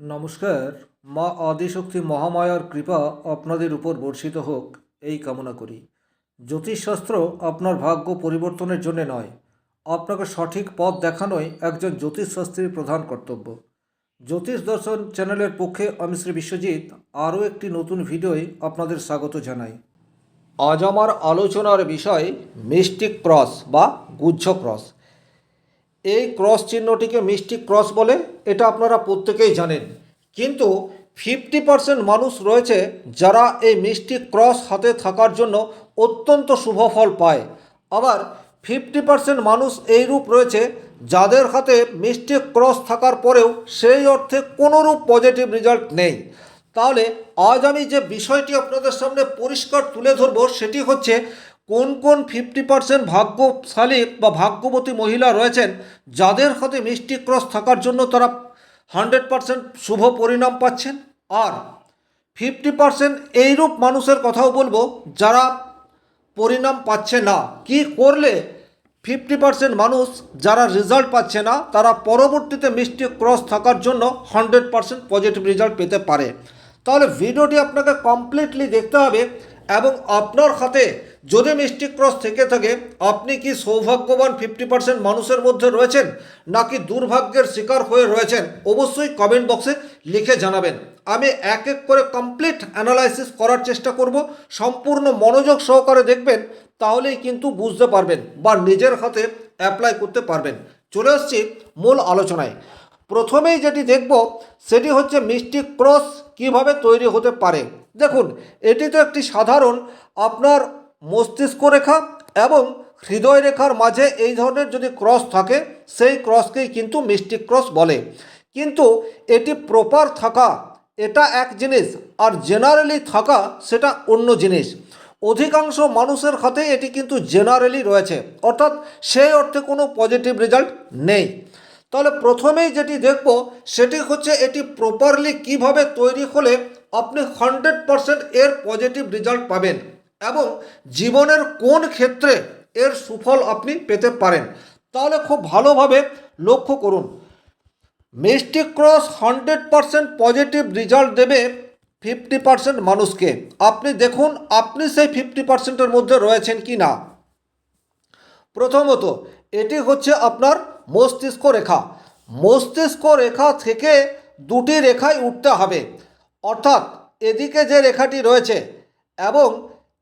নমস্কার, মা আদিশক্তি মহামায়ার কৃপা আপনাদের উপর বর্ষিত হোক, এই কামনা করি। জ্যোতিষশাস্ত্র আপনার ভাগ্য পরিবর্তনের জন্য নয়, আপনাকে সঠিক পথ দেখানোই একজন জ্যোতিষশাস্ত্রীর প্রধান কর্তব্য। জ্যোতিষ দর্শন চ্যানেলের পক্ষে আমি শ্রী বিশ্বজিৎ, আরও একটি নতুন ভিডিওয় আপনাদের স্বাগত জানাই। আজ আমার আলোচনার বিষয় মিস্টিক ক্রস বা গুচ্ছ ক্রস। এই ক্রস চিহ্নটিকে মিষ্টি ক্রস বলে, এটা আপনারা প্রত্যেকেই জানেন। কিন্তু ফিফটি পার্সেন্ট মানুষ রয়েছে যারা এই মিষ্টি ক্রস হাতে থাকার জন্য অত্যন্ত শুভ ফল পায়। আবার ফিফটি পার্সেন্ট মানুষ এইরূপ রয়েছে যাদের হাতে মিষ্টি ক্রস থাকার পরেও সেই অর্থে কোনোরূপ পজিটিভ রেজাল্ট নেই। তাহলে আজ আমি যে বিষয়টি আপনাদের সামনে পরিষ্কার তুলে ধরবো, সেটি হচ্ছে কোন কোন ফিফটি পার্সেন্ট ভাগ্যশালী বা ভাগ্যবতী মহিলা রয়েছেন, যাদের হাতে মিষ্টি ক্রস থাকার জন্য তারা হান্ড্রেড পার্সেন্ট শুভ পরিণাম পাচ্ছেন? আর ফিফটি পার্সেন্ট এইরূপ মানুষের কথাও বলব, যারা পরিণাম পাচ্ছে না। কি করলে ফিফটি পার্সেন্ট মানুষ যারা রেজাল্ট পাচ্ছে না, তারা পরবর্তীতে মিষ্টি ক্রস থাকার জন্য হান্ড্রেড পার্সেন্ট পজিটিভ রেজাল্ট পেতে পারে? তাহলে ভিডিওটি আপনাকে কমপ্লিটলি দেখতে হবে এবং আপনার হাতে যদি মিস্টিক ক্রস থেকে থাকে, আপনি কি সৌভাগ্যবান ফিফটি পার্সেন্ট মানুষের মধ্যে রয়েছেন, নাকি দুর্ভাগ্যের শিকার হয়ে রয়েছেন? অবশ্যই কমেন্ট বক্সে লিখে জানাবেন। আমি এক এক করে কমপ্লিট অ্যানালাইসিস করার চেষ্টা করব। সম্পূর্ণ মনোযোগ সহকারে দেখবেন, তাহলেই কিন্তু বুঝতে পারবেন বা নিজের হাতে অ্যাপ্লাই করতে পারবেন। চলে আসছি মূল আলোচনায়। প্রথমেই যেটি দেখব, সেটি হচ্ছে মিষ্টি ক্রস কীভাবে তৈরি হতে পারে। দেখুন, এটি তো একটি সাধারণ, আপনার মস্তিষ্ক রেখা এবং হৃদয় রেখার মাঝে এই ধরনের যদি ক্রস থাকে, সেই ক্রসকেই কিন্তু মিষ্টি ক্রস বলে। কিন্তু এটি প্রপার থাকা, এটা এক জিনিস, আর জেনারেলি থাকা সেটা অন্য জিনিস। অধিকাংশ মানুষের হাতে এটি কিন্তু জেনারেলি রয়েছে, অর্থাৎ সেই অর্থে কোনো পজিটিভ রেজাল্ট নেই। তাহলে প্রথমেই যেটি দেখব, সেটি হচ্ছে এটি প্রপারলি কীভাবে তৈরি হলে আপনি হান্ড্রেড পারসেন্ট এর পজিটিভ রেজাল্ট পাবেন। এবং জীবনের কোন ক্ষেত্রে এর সুফল আপনি পেতে পারেন, তাহলে খুব ভালোভাবে লক্ষ্য করুন। মিষ্টি cross hundred percent positive result দেবে ফিফটি পারসেন্ট মানুষকে। আপনি দেখুন, আপনি সেই ফিফটি পার্সেন্টের মধ্যে রয়েছেন কি না। প্রথমত, এটি হচ্ছে আপনার মস্তিষ্ক রেখা। মস্তিষ্ক রেখা থেকে দুটি রেখায় উঠতে হবে। অর্থাৎ এদিকে যে রেখাটি রয়েছে এবং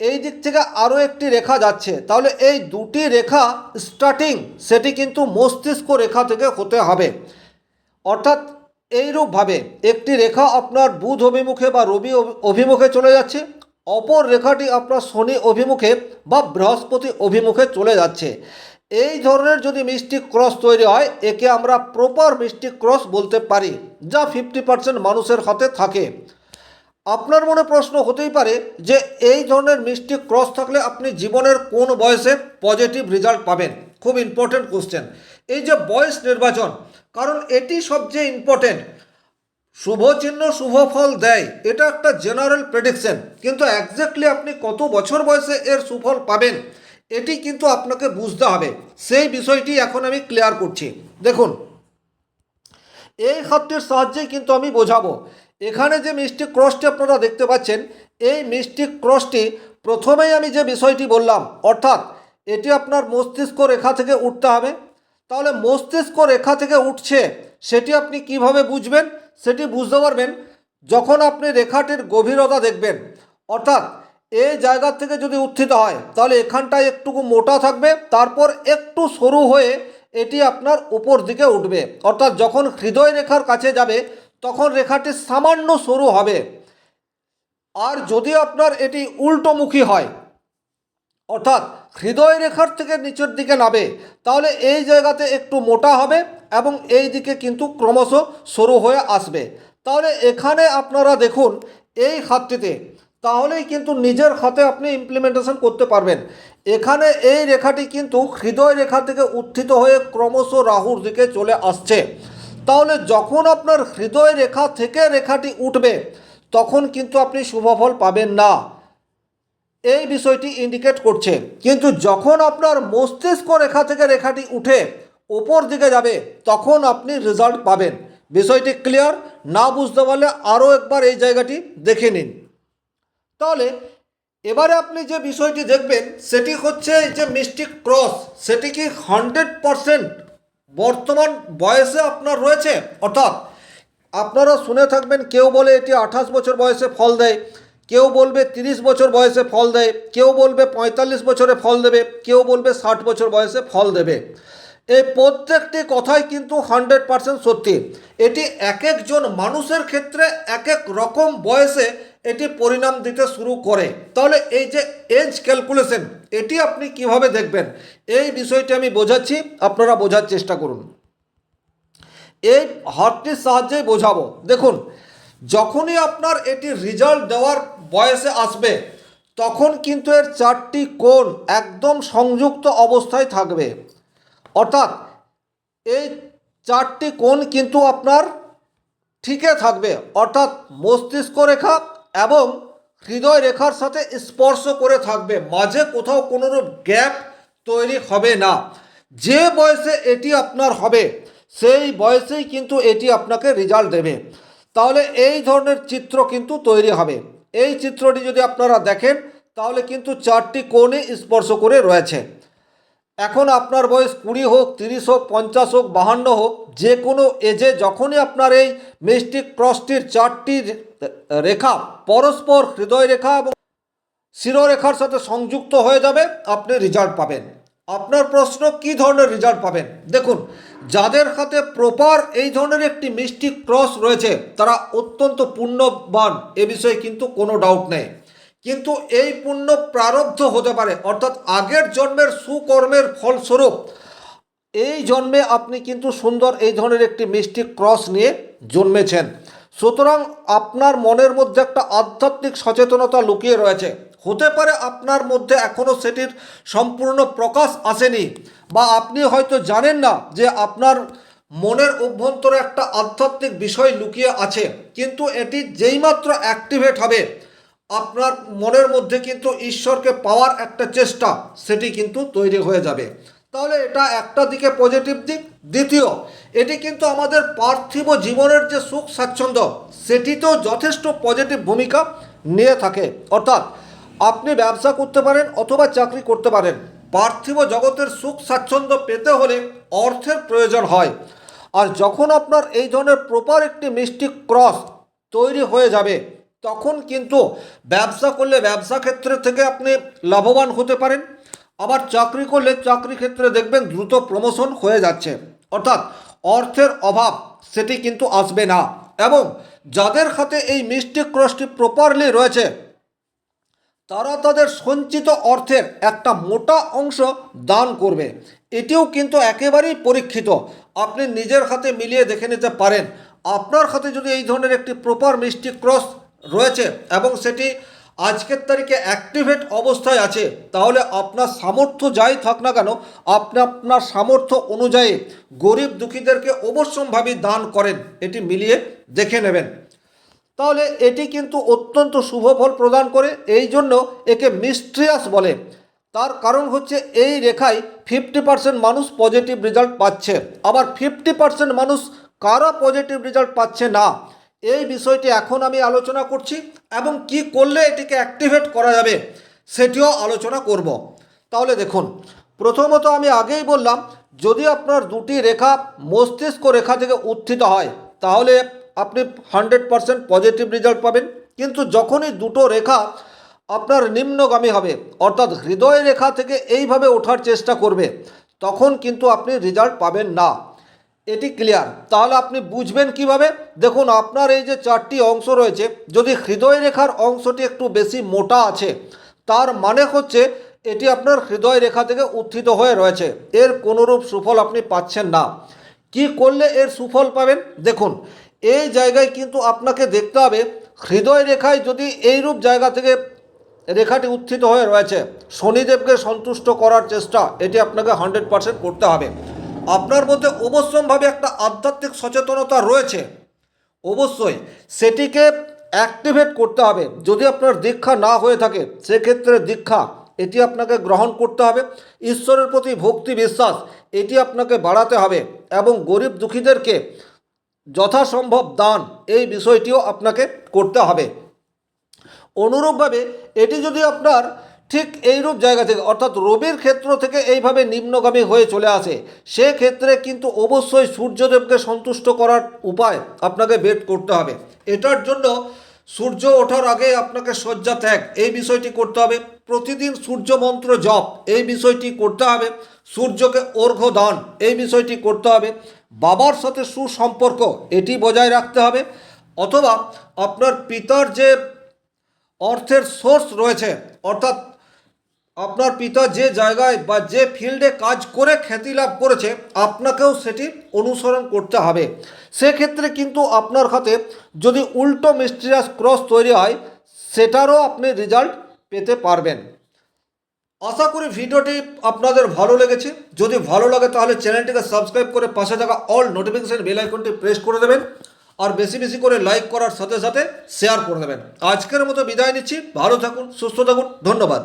এই দিক থেকে আরও একটি রেখা যাচ্ছে। তাহলে এই দুটি রেখা স্টার্টিং সেটি কিন্তু মস্তিষ্ক রেখা থেকে হতে হবে। অর্থাৎ এইরূপভাবে একটি রেখা আপনার বুধ অভিমুখে বা রবি অভিমুখে চলে যাচ্ছে, অপর রেখাটি আপনার শনি অভিমুখে বা বৃহস্পতি অভিমুখে চলে যাচ্ছে। এই ধরনের যদি মিষ্টি ক্রস তৈরি হয়, একে আমরা প্রপার মিষ্টি ক্রস বলতে পারি, যা ফিফটি পার্সেন্ট মানুষের হাতে থাকে। আপনার মনে প্রশ্ন হতেই পারে যে এই ধরনের মিষ্টি ক্রস থাকলে আপনি জীবনের কোন বয়সে পজিটিভ রেজাল্ট পাবেন? খুব ইম্পর্টেন্ট কোশ্চেন এই যে বয়স নির্বাচন, কারণ এটি সবচেয়ে ইম্পর্টেন্ট শুভ চিহ্ন, শুভ ফল দেয়, এটা একটা জেনারেল প্রেডিকশন কিন্তু একজ্যাক্টলি আপনি কত বছর বয়সে এর সুফল পাবেন, এটি কিন্তু আপনাকে বুঝতে হবে। সেই বিষয়টি এখন আমি ক্লিয়ার করছি। দেখুন, এই হাতটির সাহায্যেই কিন্তু আমি বোঝাবো এখানে যে মিষ্টি ক্রসটি আপনারা দেখতে পাচ্ছেন, এই মিষ্টি ক্রসটি প্রথমেই আমি যে বিষয়টি বললাম, অর্থাৎ এটি আপনার মস্তিষ্ক রেখা থেকে উঠতে হবে। তাহলে মস্তিষ্ক রেখা থেকে উঠছে, সেটি আপনি কীভাবে বুঝবেন? সেটি বুঝতে পারবেন যখন আপনি রেখাটির গভীরতা দেখবেন। অর্থাৎ এই জায়গা থেকে যদি উত্থিত হয়, তাহলে এখানটায় একটুকু মোটা থাকবে, তারপর একটু সরু হয়ে এটি আপনার উপর দিকে উঠবে। অর্থাৎ যখন হৃদয় রেখার কাছে যাবে তখন রেখাটি সামান্য সরু হবে। আর যদি আপনার এটি উল্টোমুখী হয়, অর্থাৎ হৃদয় রেখার থেকে নিচের দিকে নাবে তাহলে এই জায়গাতে একটু মোটা হবে এবং এই দিকে কিন্তু ক্রমশ সরু হয়ে আসবে। তাহলে এখানে আপনারা দেখুন এই হাতটিতে তাহলেই কিন্তু নিজের হাতে আপনি ইমপ্লিমেন্টেশন করতে পারবেন। এখানে এই রেখাটি কিন্তু হৃদয় রেখা থেকে উত্থিত হয়ে ক্রমশ রাহুর দিকে চলে আসছে। তাহলে যখন আপনার হৃদয় রেখা থেকে রেখাটি উঠবে, তখন কিন্তু আপনি শুভফল পাবেন না। এই বিষয়টি ইন্ডিকেট করছে। কিন্তু যখন আপনার মস্তিষ্ক রেখা থেকে রেখাটি উঠে ওপর দিকে যাবে, তখন আপনি রেজাল্ট পাবেন। বিষয়টি ক্লিয়ার না বুঝতে পারলে আরও একবার এই জায়গাটি দেখে নিন। তাহলে এবারে আপনি যে বিষয়টি দেখবেন, সেটি হচ্ছে যে মিস্টিক ক্রস সেটি কি হান্ড্রেড পারসেন্ট বর্তমান বয়সে আপনার রয়েছে, অর্থাৎ আপনারা শুনে থাকবেন, কেউ বলে এটি আঠাশ বছর বয়সে ফল দেয়, কেউ বলবে তিরিশ বছর বয়সে ফল দেয়, কেউ বলবে পঁয়তাল্লিশ বছরে ফল দেবে, কেউ বলবে ষাট বছর বয়সে ফল দেবে। এই প্রত্যেকটি কথাই কিন্তু হান্ড্রেড পারসেন্ট সত্যি। এটি এক একজন মানুষের ক্ষেত্রে এক এক রকম বয়সে এটি পরিণাম দিতে শুরু করে। তাহলে এই যে এজ ক্যালকুলেশন, এটি আপনি কীভাবে দেখবেন? এই বিষয়টি আমি বোঝাচ্ছি, আপনারা বোঝার চেষ্টা করুন। এই হাতটির সাহায্যে বোঝাবো। দেখুন, যখনই আপনার এটি রেজাল্ট দেওয়ার বয়সে আসবে, তখন কিন্তু এর চারটি কোণ একদম সংযুক্ত অবস্থায় থাকবে। অর্থাৎ এই চারটি কোণ কিন্তু আপনার ঠিকে থাকবে। অর্থাৎ মস্তিষ্ক রেখা এবং হৃদয় রেখার সাথে স্পর্শ করে থাকবে। মাঝে কোথাও কোনোরূপ গ্যাপ তৈরি হবে না। যে বয়সে এটি আপনার হবে, সেই বয়সেই কিন্তু এটি আপনাকে রেজাল্ট দেবে। তাহলে এই ধরনের চিত্র কিন্তু তৈরি হবে। এই চিত্রটি যদি আপনারা দেখেন, তাহলে কিন্তু চারটি কোণে স্পর্শ করে রয়েছে। এখন আপনার বয়স কুড়ি হোক, তিরিশ হোক, পঞ্চাশ হোক, বাহান্ন হোক, যে কোনো এজে যখনই আপনার এই মিস্টিক ক্রসটির চারটি রেখা, পরস্পর হৃদয় রেখা এবং শিরোরেখার সাথে সংযুক্ত হয়ে যাবে, আপনি রেজাল্ট পাবেন। আপনার প্রশ্ন, কি ধরনের রেজাল্ট পাবেন? দেখুন, যাদের হাতে প্রপার এই ধরনের একটি মিষ্টি ক্রস রয়েছে, তারা অত্যন্ত পুণ্যবান, এ বিষয়ে কিন্তু কোনো ডাউট নেই। কিন্তু এই পুণ্য প্রারব্ধ হতে পারে, অর্থাৎ আগের জন্মের সুকর্মের ফলস্বরূপ, এই জন্মে আপনি কিন্তু সুন্দর এই ধরনের একটি মিষ্টি ক্রস নিয়ে জন্মেছেন। সুতরাং আপনার মনের মধ্যে একটা আধ্যাত্মিক সচেতনতা লুকিয়ে রয়েছে। হতে পারে আপনার মধ্যে এখনও সেটির সম্পূর্ণ প্রকাশ আসেনি বা আপনি হয়তো জানেন না যে আপনার মনের অভ্যন্তরে একটা আধ্যাত্মিক বিষয় লুকিয়ে আছে, কিন্তু এটি যেইমাত্র অ্যাক্টিভেট হবে, আপনার মনের মধ্যে কিন্তু ঈশ্বরকে পাওয়ার একটা চেষ্টা, সেটি কিন্তু তৈরি হয়ে যাবে। তাহলে এটা একটা দিকে পজিটিভ দিক, দ্বিতীয়, এটি কিন্তু আমাদের পার্থিব জীবনের যে সুখ স্বাচ্ছন্দ্য, সেটিতেও যথেষ্ট পজিটিভ ভূমিকা নিয়ে থাকে। অর্থাৎ আপনি ব্যবসা করতে পারেন অথবা চাকরি করতে পারেন, পার্থিব জগতের সুখ স্বাচ্ছন্দ্য পেতে হলে অর্থের প্রয়োজন হয়। আর যখন আপনার এই ধরনের প্রপার একটি মিষ্টি ক্রস তৈরি হয়ে যাবে, তখন কিন্তু ব্যবসা করলে ব্যবসা ক্ষেত্রে থেকে আপনি লাভবান হতে পারেন। আবার চাকরি করলে চাকরি ক্ষেত্রে দেখবেন দ্রুত প্রমোশন হয়ে যাচ্ছে। অর্থাৎ অর্থের অভাব সেটি কিন্তু আসবে না। এবং যাদের হাতে এই মিষ্টি ক্রসটি প্রপারলি রয়েছে, তারা তাদের সঞ্চিত অর্থের একটা মোটা অংশ দান করবে। এটিও কিন্তু একেবারেই পরীক্ষিত। আপনি নিজের হাতে মিলিয়ে দেখে নিতে পারেন। আপনার হাতে যদি এই ধরনের একটি প্রপার মিষ্টি ক্রস রয়েছে এবং সেটি আজকের তারিখে অ্যাক্টিভেট অবস্থায় আছে। তাহলে আপনার সামর্থ্য যাই থাক না কেন, আপনি আপনার সামর্থ্য অনুযায়ী গরিব দুঃখীদেরকে অবশ্যম্ভাবী দান করেন। এটি মিলিয়ে দেখে নেবেন। তাহলে এটি কিন্তু অত্যন্ত শুভ ফল প্রদান করে, এই জন্য একে মিস্ট্রিয়াস বলে। তার কারণ হচ্ছে এই রেখায় ফিফটি পার্সেন্ট মানুষ পজিটিভ রেজাল্ট পাচ্ছে। আবার ফিফটি পার্সেন্ট মানুষ কারা পজিটিভ রেজাল্ট পাচ্ছে না। এই বিষয়টি এখন আমি আলোচনা করছি এবং কি করলে এটিকে অ্যাক্টিভেট করা যাবে সেটিও আলোচনা করব। তাহলে দেখুন, প্রথমত আমি আগেই বললাম, যদি আপনার দুটি রেখা মস্তিষ্ক রেখা থেকে উত্থিত হয়, তাহলে আপনি হান্ড্রেড পারসেন্ট পজিটিভ রেজাল্ট পাবেন। কিন্তু যখনই দুটো রেখা আপনার নিম্নগামী হবে, অর্থাৎ হৃদয় রেখা থেকে এইভাবে ওঠার চেষ্টা করবে, তখন কিন্তু আপনি রেজাল্ট পাবেন না। এটি ক্লিয়ার তাহলে আপনি বুঝবেন কীভাবে? দেখুন, আপনার এই যে চারটি অংশ রয়েছে, যদি হৃদয় রেখার অংশটি একটু বেশি মোটা আছে, তার মানে হচ্ছে এটি আপনার হৃদয় রেখা থেকে উত্থিত হয়ে রয়েছে। এর কোনোরূপ সুফল আপনি পাচ্ছেন না। কি করলে এর সুফল পাবেন? দেখুন, এই জায়গায় কিন্তু আপনাকে দেখতে হবে, হৃদয় রেখায় যদি এইরূপ জায়গা থেকে রেখাটি উত্থিত হয়ে রয়েছে, শনিদেবকে সন্তুষ্ট করার চেষ্টা, এটি আপনাকে হান্ড্রেড পারসেন্ট করতে হবে। আপনার মধ্যে অবশ্যমভাবে একটা আধ্যাত্মিক সচেতনতা রয়েছে। অবশ্যই সেটিকে অ্যাক্টিভেট করতে হবে। যদি আপনার দীক্ষা না হয়ে থাকে, সেক্ষেত্রে দীক্ষা, এটি আপনাকে গ্রহণ করতে হবে। ঈশ্বরের প্রতি ভক্তি বিশ্বাস, এটি আপনাকে বাড়াতে হবে এবং গরিব দুঃখীদেরকে যথাসম্ভব দান, এই বিষয়টিও আপনাকে করতে হবে। অনুরূপভাবে এটি যদি আপনার ঠিক এইরূপ জায়গা থেকে, অর্থাৎ রবির ক্ষেত্র থেকে এইভাবে নিম্নগামী হয়ে চলে আসে। সেক্ষেত্রে কিন্তু অবশ্যই সূর্যদেবকে সন্তুষ্ট করার উপায় আপনাকে বের করতে হবে। এটার জন্য সূর্য ওঠার আগে আপনাকে শয্যা ত্যাগ, এই বিষয়টি করতে হবে। প্রতিদিন সূর্য মন্ত্র জপ, এই বিষয়টি করতে হবে। সূর্যকে অর্ঘ্য দান, এই বিষয়টি করতে হবে। বাবার সাথে সুসম্পর্ক, এটি বজায় রাখতে হবে। অথবা আপনার পিতার যে অর্থের সোর্স রয়েছে, অর্থাৎ আপনার পিতা যে জায়গায় বা যে ফিল্ডে কাজ করে খ্যাতি লাভ করেছে, আপনাকেও সেটি অনুসরণ করতে হবে। সেক্ষেত্রে কিন্তু আপনার হাতে যদি উল্টো মিস্টিরিয়াস ক্রস তৈরি হয়, সেটারও আপনি রেজাল্ট পেতে পারবেন। আশা করি ভিডিওটি আপনাদের ভালো লেগেছে। যদি ভালো লাগে তাহলে চ্যানেলটিকে সাবস্ক্রাইব করে পাশে থাকা অল নোটিফিকেশান বেল আইকনটি প্রেস করে দেবেন আর বেশি বেশি করে লাইক করার সাথে সাথে শেয়ার করে দেবেন। আজকের মতো বিদায় নিচ্ছি। ভালো থাকুন, সুস্থ থাকুন। ধন্যবাদ।